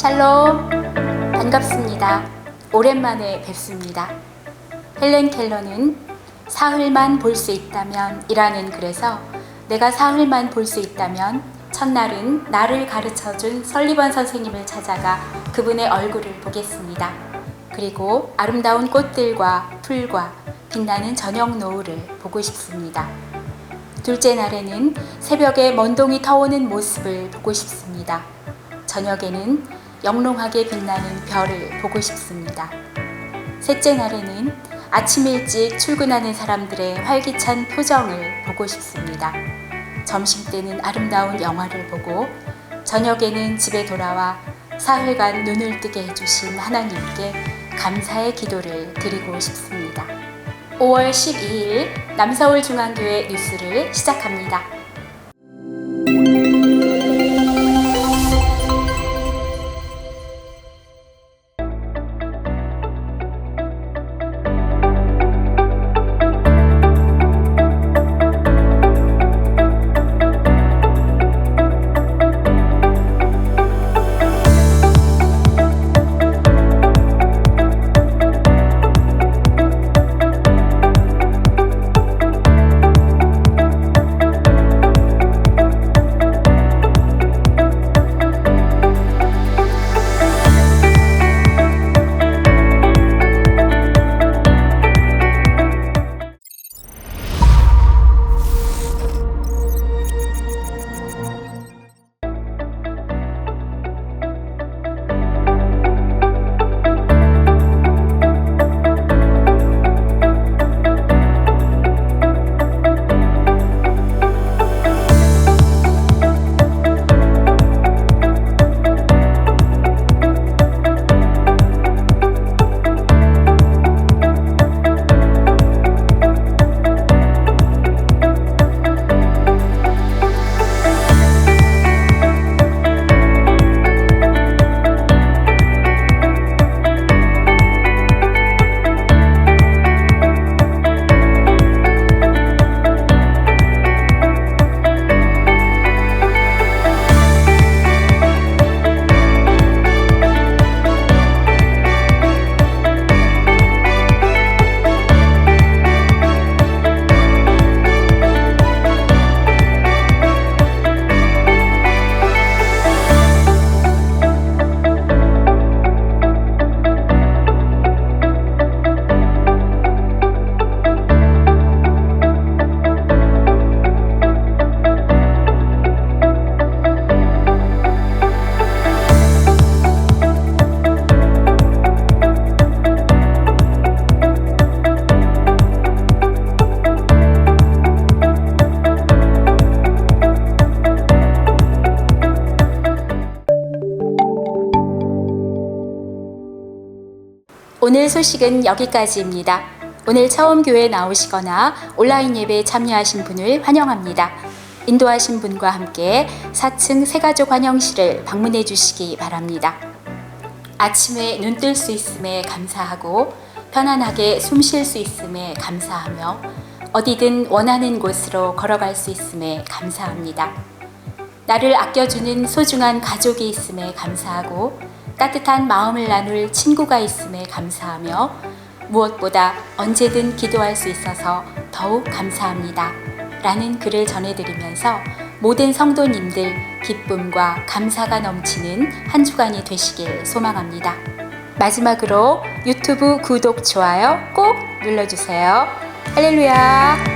샬롬 반갑습니다. 오랜만에 뵙습니다. 헬렌 켈러는 사흘만 볼 수 있다면 이라는 글에서 내가 사흘만 볼 수 있다면 첫날은 나를 가르쳐 준 설리번 선생님을 찾아가 그분의 얼굴을 보겠습니다. 그리고 아름다운 꽃들과 풀과 빛나는 저녁 노을을 보고 싶습니다. 둘째 날에는 새벽에 먼동이 터오는 모습을 보고 싶습니다. 저녁에는 영롱하게 빛나는 별을 보고 싶습니다. 셋째 날에는 아침 일찍 출근하는 사람들의 활기찬 표정을 보고 싶습니다. 점심 때는 아름다운 영화를 보고 저녁에는 집에 돌아와 사흘간 눈을 뜨게 해주신 하나님께 감사의 기도를 드리고 싶습니다. 5월 12일 남서울 중앙교회 뉴스를 시작합니다. 오늘 소식은 여기까지입니다. 오늘 처음 교회 나오시거나 온라인 예배에 참여하신 분을 환영합니다. 인도하신 분과 함께 4층 새가족 환영실을 방문해 주시기 바랍니다. 아침에 눈 뜰 수 있음에 감사하고 편안하게 숨 쉴 수 있음에 감사하며 어디든 원하는 곳으로 걸어갈 수 있음에 감사합니다. 나를 아껴주는 소중한 가족이 있음에 감사하고 따뜻한 마음을 나눌 친구가 있음에 감사하며 무엇보다 언제든 기도할 수 있어서 더욱 감사합니다. 라는 글을 전해드리면서 모든 성도님들 기쁨과 감사가 넘치는 한 주간이 되시길 소망합니다. 마지막으로 유튜브 구독, 좋아요 꼭 눌러주세요. 할렐루야!